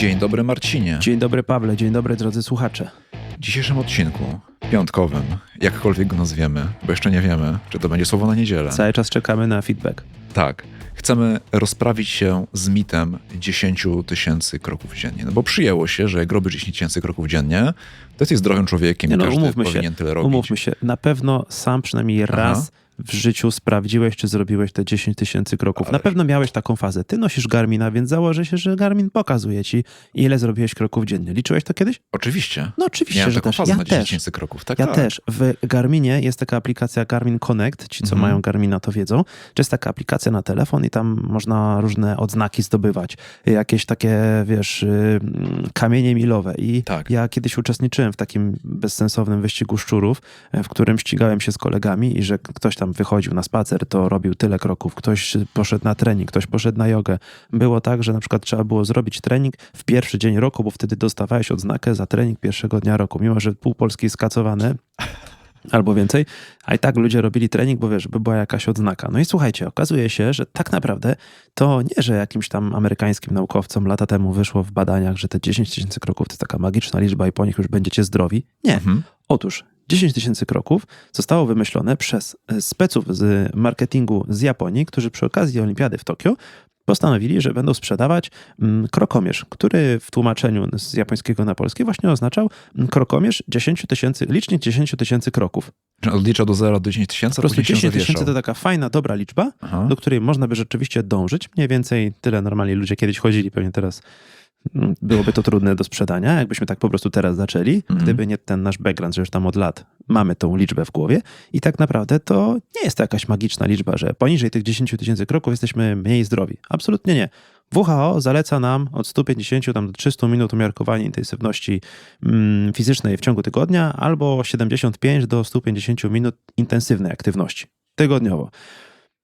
Dzień dobry Marcinie. Dzień dobry Pawle, dzień dobry drodzy słuchacze. W dzisiejszym odcinku, piątkowym, jakkolwiek go nazwiemy, bo jeszcze nie wiemy, czy to będzie słowo na niedzielę. Cały czas czekamy na feedback. Tak. Chcemy rozprawić się z mitem 10 tysięcy kroków dziennie. No bo przyjęło się, że jak robisz 10 tysięcy kroków dziennie, to jesteś zdrowym człowiekiem Nie i no, każdy umówmy powinien się, tyle robić. umówmy się, na pewno sam przynajmniej raz w życiu sprawdziłeś, czy zrobiłeś te 10 tysięcy kroków. Na pewno miałeś taką fazę. Ty nosisz Garmina, więc założę się, że Garmin pokazuje ci, ile zrobiłeś kroków dziennie. Liczyłeś to kiedyś? Oczywiście. No oczywiście, Miałem że taką też. fazę Ja na 10 też. tysięcy kroków. Tak, Ja tak. też. W Garminie jest taka aplikacja Garmin Connect. Ci, co Mhm. mają Garmina, to wiedzą. To jest taka aplikacja na telefon i tam można różne odznaki zdobywać. Jakieś takie, wiesz, y, mm, kamienie milowe. I Tak. ja kiedyś uczestniczyłem w takim bezsensownym wyścigu szczurów, e, w którym ścigałem się z kolegami i że ktoś tam wychodził na spacer, to robił tyle kroków. Ktoś poszedł na trening, ktoś poszedł na jogę. Było tak, że na przykład trzeba było zrobić trening w pierwszy dzień roku, bo wtedy dostawałeś odznakę za trening pierwszego dnia roku. Mimo, że pół Polski jest skacowane, albo więcej, a i tak ludzie robili trening, bo wiesz, by była jakaś odznaka. No i słuchajcie, okazuje się, że tak naprawdę to nie, że jakimś tam amerykańskim naukowcom lata temu wyszło w badaniach, że te 10 tysięcy kroków to jest taka magiczna liczba i po nich już będziecie zdrowi. Nie. Mhm. Otóż 10 tysięcy kroków zostało wymyślone przez e, speców z marketingu z Japonii, którzy przy okazji Olimpiady w Tokio postanowili, że będą sprzedawać mm, krokomierz, który w tłumaczeniu z japońskiego na polskie właśnie oznaczał mm, krokomierz 10 tysięcy, licznik 10 tysięcy kroków. Że Odlicza do 0 do 10 tysięcy, Po prostu później się 10 tysięcy to taka fajna, dobra liczba, Aha. do której można by rzeczywiście dążyć. Mniej więcej tyle normalnie ludzie kiedyś chodzili, pewnie teraz byłoby to trudne do sprzedania, jakbyśmy tak po prostu teraz zaczęli, Mhm. gdyby nie ten nasz background, że już tam od lat mamy tą liczbę w głowie i tak naprawdę to nie jest to jakaś magiczna liczba, że poniżej tych 10 tysięcy kroków jesteśmy mniej zdrowi. Absolutnie nie. WHO zaleca nam od 150 tam do 300 minut umiarkowania intensywności mm, fizycznej w ciągu tygodnia albo 75 do 150 minut intensywnej aktywności tygodniowo.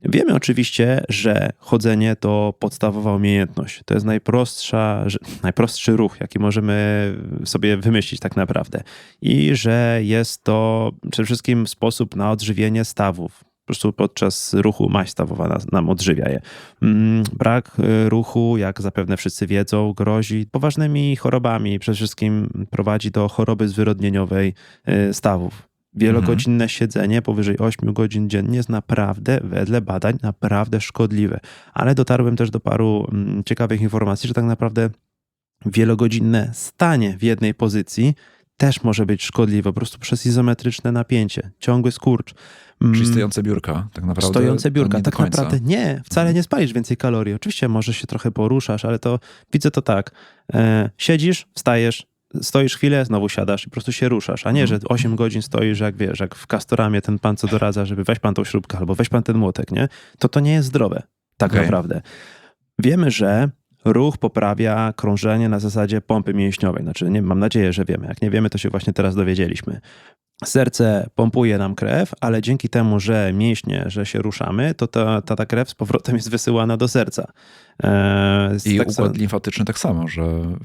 Wiemy oczywiście, że chodzenie to podstawowa umiejętność. To jest najprostsza, najprostszy ruch, jaki możemy sobie wymyślić tak naprawdę. I że jest to przede wszystkim sposób na odżywienie stawów. Po prostu podczas ruchu maść stawowa nam odżywia je. Mm, Brak y, ruchu, jak zapewne wszyscy wiedzą, grozi poważnymi chorobami. Przede wszystkim prowadzi do choroby zwyrodnieniowej y, stawów. Wielogodzinne siedzenie powyżej 8 godzin dziennie jest naprawdę, wedle badań, naprawdę szkodliwe. Ale dotarłem też do paru mm, ciekawych informacji, że tak naprawdę wielogodzinne stanie w jednej pozycji też może być szkodliwe, po prostu przez izometryczne napięcie, ciągły skurcz. Mm, Czyli stojące biurka, tak naprawdę. Stojące to biurka, tak naprawdę nie, wcale nie spalisz więcej kalorii. Oczywiście może się trochę poruszasz, ale to widzę to tak. E, siedzisz, wstajesz, stoisz chwilę, znowu siadasz i po prostu się ruszasz, a nie, że 8 godzin stoisz, jak wiesz, jak w Castoramie ten pan, co doradza, żeby weź pan tą śrubkę albo weź pan ten młotek, nie? To to nie jest zdrowe, tak Okej. naprawdę. Wiemy, że ruch poprawia krążenie na zasadzie pompy mięśniowej. Znaczy, nie, mam nadzieję, że wiemy. Jak nie wiemy, to się właśnie teraz dowiedzieliśmy. Serce pompuje nam krew, ale dzięki temu, że mięśnie, że się ruszamy, to ta, ta, ta krew z powrotem jest wysyłana do serca. Eee, I tak układ sa- limfatyczny tak samo, że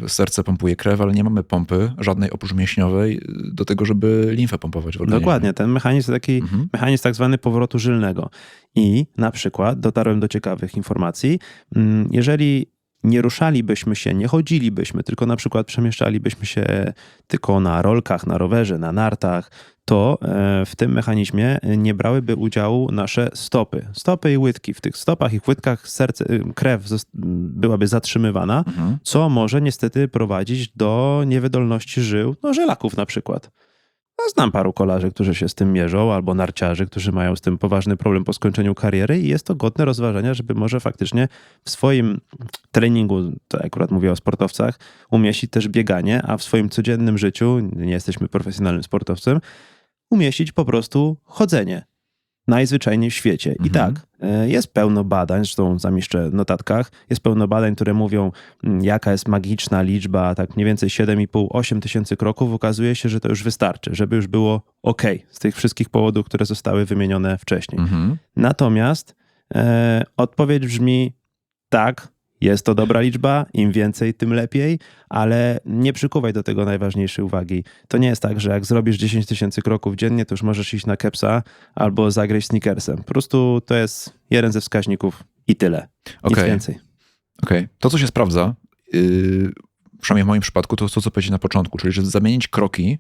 serce pompuje krew, ale nie mamy pompy, żadnej oprócz mięśniowej, do tego, żeby limfę pompować w organizmie. Dokładnie, ten mechanizm taki Mhm. mechanizm tak zwany powrotu żylnego. I na przykład dotarłem do ciekawych informacji. mm, Jeżeli nie ruszalibyśmy się, nie chodzilibyśmy, tylko na przykład przemieszczalibyśmy się tylko na rolkach, na rowerze, na nartach, to e, w tym mechanizmie nie brałyby udziału nasze stopy. Stopy i łydki. W tych stopach i łydkach serce, krew byłaby zatrzymywana, Mhm. co może niestety prowadzić do niewydolności żył, no żelaków na przykład. Znam paru kolarzy, którzy się z tym mierzą, albo narciarzy, którzy mają z tym poważny problem po skończeniu kariery i jest to godne rozważenia, żeby może faktycznie w swoim treningu, to akurat mówię o sportowcach, umieścić też bieganie, a w swoim codziennym życiu, nie jesteśmy profesjonalnym sportowcem, umieścić po prostu chodzenie. Najzwyczajniej w świecie. I Mhm. tak, e, jest pełno badań, zresztą zamieszczę w notatkach, jest pełno badań, które mówią, mm, jaka jest magiczna liczba, tak mniej więcej 7,5-8 tysięcy kroków. Okazuje się, że to już wystarczy, żeby już było ok z tych wszystkich powodów, które zostały wymienione wcześniej. Mhm. Natomiast e, odpowiedź brzmi tak, jest to dobra liczba, im więcej, tym lepiej, ale nie przykuwaj do tego najważniejszej uwagi. To nie jest tak, że jak zrobisz 10 tysięcy kroków dziennie, to już możesz iść na kepsa albo zagryźć sneakersem. Po prostu to jest jeden ze wskaźników i tyle. Nic Okej. więcej. Okej. To, co się sprawdza, yy, przynajmniej w moim przypadku, to to, co powiedzieć na początku, czyli że zamienić kroki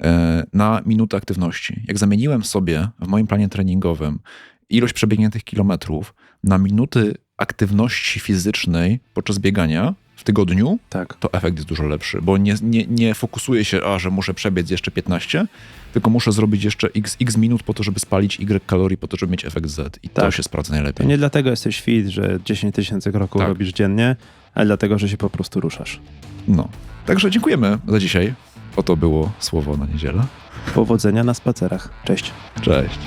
e, na minutę aktywności. Jak zamieniłem sobie w moim planie treningowym ilość przebiegniętych kilometrów na minuty aktywności fizycznej podczas biegania w tygodniu, Tak. to efekt jest dużo lepszy, bo nie, nie, nie fokusuję się, a że muszę przebiec jeszcze 15, tylko muszę zrobić jeszcze x, x minut po to, żeby spalić y kalorii, po to, żeby mieć efekt z. I to Tak. się sprawdza To najlepiej. nie dlatego jesteś fit, że 10 tysięcy kroków Tak. robisz dziennie, ale dlatego, że się po prostu ruszasz. No. Także dziękujemy za dzisiaj. Oto było słowo na niedzielę. Powodzenia na spacerach. Cześć. Cześć.